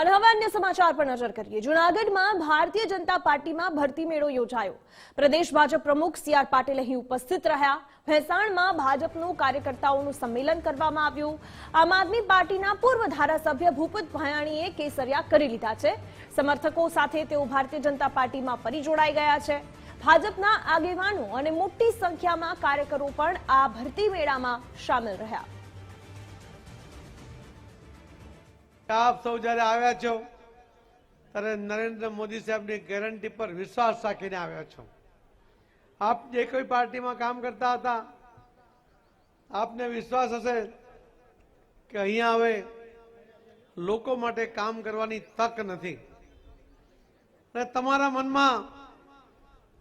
અને હવે અન્ય સમાચાર પર નજર કરીએ. જૂનાગઢમાં ભારતીય જનતા પાર્ટીમાં ભરતી મેળો યોજાયો. પ્રદેશ ભાજપ પ્રમુખ સી આર પાટીલ અહીં ઉપસ્થિત રહ્યા. ભેસાણમાં ભાજપનું કાર્યકર્તાઓનું સંમેલન કરવામાં આવ્યું. આમ આદમી પાર્ટીના પૂર્વ ધારાસભ્ય ભૂપત ભાયાણીએ કેસરિયા કરી લીધા છે. સમર્થકો સાથે તેઓ ભારતીય જનતા પાર્ટીમાં ફરી જોડાઈ ગયા છે. ભાજપના આગેવાનો અને મોટી સંખ્યામાં કાર્યકરો પણ આ ભરતી મેળામાં સામેલ રહ્યા. આપ સૌ જ્યારે આવ્યા છો, ત્યારે નરેન્દ્ર મોદી સાહેબની ગેરંટી પર વિશ્વાસ રાખીને આવ્યા છો. આપ જે કોઈ પાર્ટીમાં કામ કરતા હતા, આપને વિશ્વાસ હશે કે અહીંયા હવે લોકો માટે કામ કરવાની તક નથી. અને તમારા મનમાં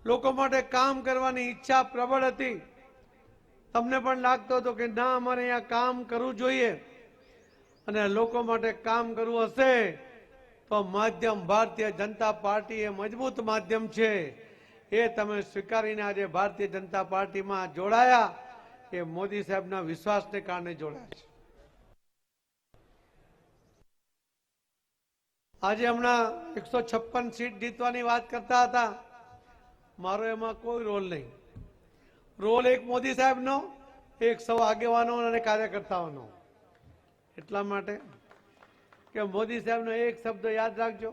લોકો માટે કામ કરવાની ઈચ્છા પ્રબળ હતી. તમને પણ લાગતો હતો કે ના, અમારે અહીંયા કામ કરવું જોઈએ. અને લોકો માટે કામ કરવું હશે, તો માધ્યમ ભારતીય જનતા પાર્ટી એ મજબૂત માધ્યમ છે. એ તમે સ્વીકારીને આજે ભારતીય જનતા પાર્ટીમાં જોડાયા, એ મોદી સાહેબના વિશ્વાસને કારણે જોડાયા છે. આજે હમણાં એકસો છપ્પન સીટ જીતવાની વાત કરતા હતા. મારો એમાં કોઈ રોલ નહીં. રોલ એક મોદી સાહેબનો, એક સૌ આગેવાનો અને કાર્યકર્તાઓનો. એટલા માટે કે મોદી સાહેબનો એક શબ્દ યાદ રાખજો.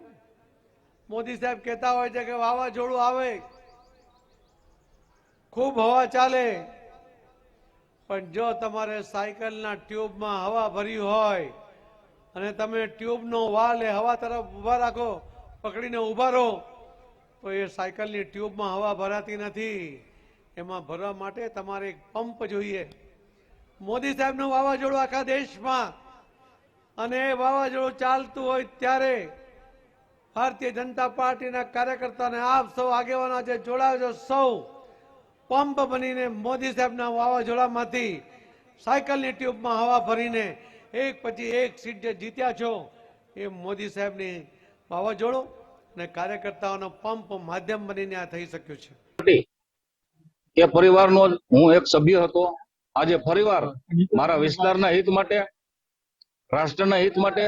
મોદી સાહેબ કહેતા હોય છે કે વાવાઝોડું આવે, ખૂબ હવા ચાલે, પણ જો તમારે સાયકલના ટ્યુબમાં હવા ભરી હોય અને તમે ટ્યુબનો વાલ એ હવા તરફ ઊભા રાખો, પકડીને ઊભા રહો, તો એ સાયકલની ટ્યુબમાં હવા ભરાતી નથી. એમાં ભરવા માટે તમારે એક પંપ જોઈએ. મોદી સાહેબનું વાવાઝોડું આખા દેશમાં અને વાવાઝોડું ચાલતું હોય ત્યારે ભારતીય જનતા પાર્ટીના કાર્યકર્તાઓને આપ સૌ આગેવાનો જે જોડાયો છો સૌ પંપ બનીને મોદી સાહેબના વાવાઝોડામાંથી સાયકલની ટ્યુબમાં હવા ભરીને એક પછી એક સીટ જે જીત્યા છો એ મોદી સાહેબની વાવાઝોડું અને કાર્યકર્તાઓનો પંપ માધ્યમ બનીને આ થઈ શક્યું છે. એ પરિવારનો હું એક સભ્ય હતો. આજે ફરીવાર મારા વિસ્તારના હિત માટે રાષ્ટ્રના હિત માટે,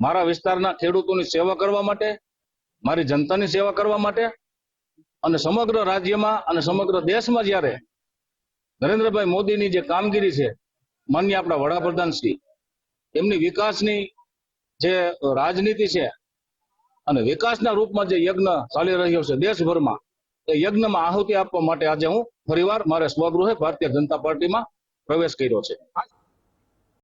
મારા વિસ્તારના ખેડૂતોની સેવા કરવા માટે, મારી જનતાની સેવા કરવા માટે અને સમગ્ર રાજ્યમાં અને સમગ્ર દેશમાં જ્યારે નરેન્દ્રભાઈ મોદીની જે કામગીરી છે, માન્ય આપણા વડાપ્રધાન શ્રી, એમની વિકાસની જે રાજનીતિ છે અને વિકાસના રૂપમાં જે યજ્ઞ ચાલી રહ્યો છે દેશભરમાં, એ યજ્ઞમાં આહુતિ આપવા માટે આજે હું ફરીવાર મારે સ્વગૃહે ભારતીય જનતા પાર્ટીમાં પ્રવેશ કર્યો છે.